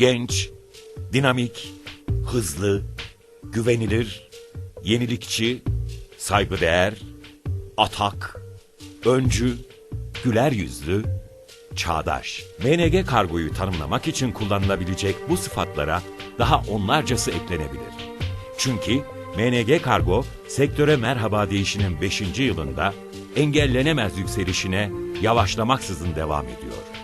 genç, dinamik, hızlı, güvenilir, yenilikçi, saygıdeğer, atak, öncü, güler yüzlü, çağdaş. MNG kargoyu tanımlamak için kullanılabilecek bu sıfatlara daha onlarcası eklenebilir. Çünkü MNG Kargo sektöre merhaba deyişinin 5. yılında engellenemez yükselişine yavaşlamaksızın devam ediyor.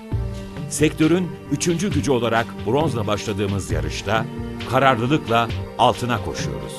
Sektörün üçüncü gücü olarak bronzla başladığımız yarışta kararlılıkla altına koşuyoruz.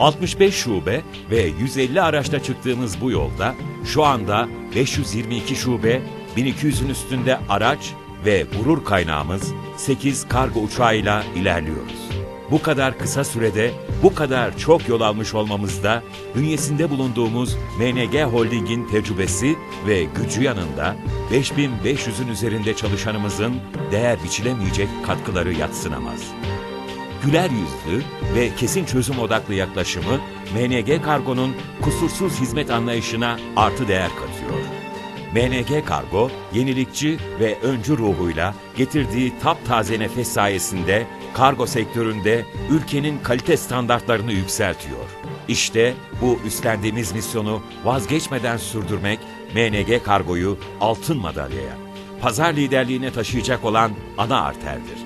65 şube ve 150 araçta çıktığımız bu yolda şu anda 522 şube, 1200'ün üstünde araç ve gurur kaynağımız 8 kargo uçağıyla ilerliyoruz. Bu kadar kısa sürede bu kadar çok yol almış olmamızda bünyesinde bulunduğumuz MNG Holding'in tecrübesi ve gücü yanında 5500'ün üzerinde çalışanımızın değer biçilemeyecek katkıları yatsınamaz güler yüzlü ve kesin çözüm odaklı yaklaşımı MNG Kargo'nun kusursuz hizmet anlayışına artı değer katıyor. MNG Kargo, yenilikçi ve öncü ruhuyla getirdiği taptaze nefes sayesinde kargo sektöründe ülkenin kalite standartlarını yükseltiyor. İşte bu üstlendiğimiz misyonu vazgeçmeden sürdürmek MNG Kargo'yu altın madalyaya, pazar liderliğine taşıyacak olan ana arterdir.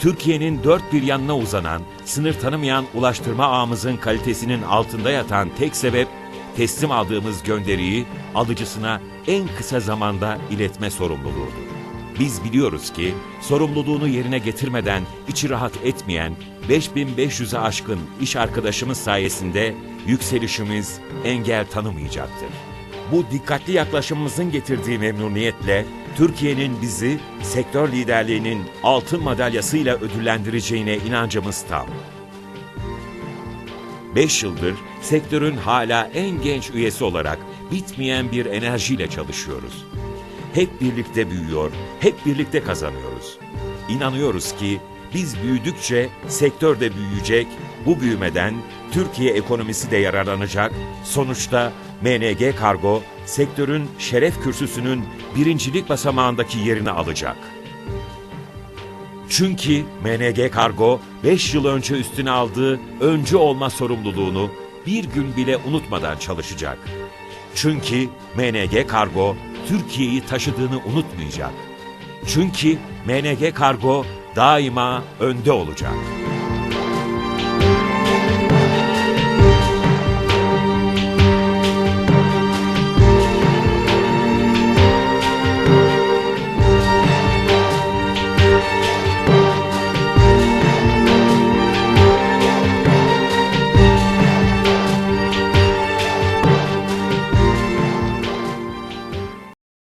Türkiye'nin dört bir yanına uzanan, sınır tanımayan ulaştırma ağımızın kalitesinin altında yatan tek sebep, teslim aldığımız gönderiyi alıcısına en kısa zamanda iletme sorumluluğudur. Biz biliyoruz ki sorumluluğunu yerine getirmeden içi rahat etmeyen 5500'e aşkın iş arkadaşımız sayesinde yükselişimiz engel tanımayacaktır. Bu dikkatli yaklaşımımızın getirdiği memnuniyetle Türkiye'nin bizi sektör liderliğinin altın madalyasıyla ödüllendireceğine inancımız tam. 5 yıldır sektörün hala en genç üyesi olarak bitmeyen bir enerjiyle çalışıyoruz. Hep birlikte büyüyor, hep birlikte kazanıyoruz. İnanıyoruz ki biz büyüdükçe sektör de büyüyecek, bu büyümeden Türkiye ekonomisi de yararlanacak, sonuçta MNG Kargo sektörün şeref kürsüsünün birincilik basamağındaki yerini alacak. Çünkü MNG Kargo 5 yıl önce üstüne aldığı öncü olma sorumluluğunu bir gün bile unutmadan çalışacak. Çünkü MNG Kargo Türkiye'yi taşıdığını unutmayacak. Çünkü MNG Kargo daima önde olacak.